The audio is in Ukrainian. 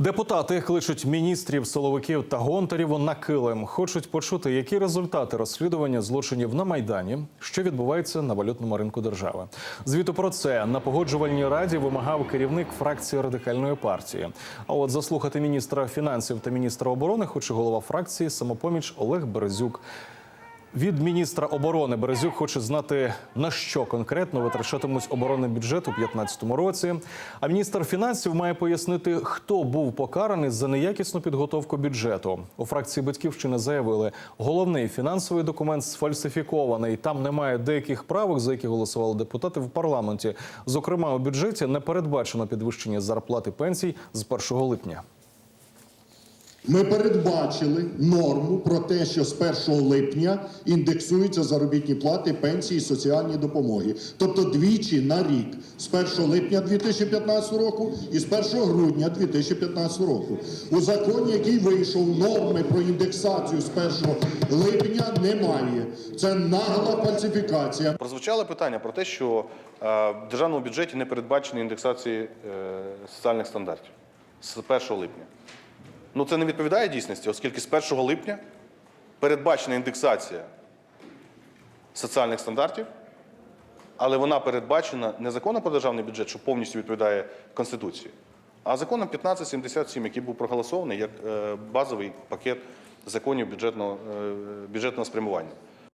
Депутати кличуть міністрів, силовиків та гонтарів на килим. Хочуть почути, які результати розслідування злочинів на майдані, що відбувається на валютному ринку держави. Звіту про це на погоджувальній раді вимагав керівник фракції радикальної партії. А от заслухати міністра фінансів та міністра оборони хоче голова фракції самопоміч Олег Березюк. Від міністра оборони Березюк хоче знати на що конкретно витрачатимуть оборонний бюджет у 2015 році. А міністр фінансів має пояснити, хто був покараний за неякісну підготовку бюджету. У фракції батьківщини заявили, головний фінансовий документ сфальсифікований. Там немає деяких правок, за які голосували депутати в парламенті. Зокрема, у бюджеті не передбачено підвищення зарплат і пенсій з 1 липня. Ми передбачили норму про те, що з 1 липня індексуються заробітні плати, пенсії, соціальні допомоги. Тобто двічі на рік з 1 липня 2015 року і з 1 грудня 2015 року. У законі, який вийшов, норми про індексацію з 1 липня немає. Це нагла фальсифікація. Прозвучало питання про те, що е, в державному бюджеті не передбачені індексації е, соціальних стандартів з 1 липня. Ну це не відповідає дійсності, оскільки з 1 липня передбачена індексація соціальних стандартів, але вона передбачена не законом про державний бюджет, що повністю відповідає Конституції, а законом 1577, який був проголосований як е, базовий пакет законів бюджетного, е, бюджетного спрямування.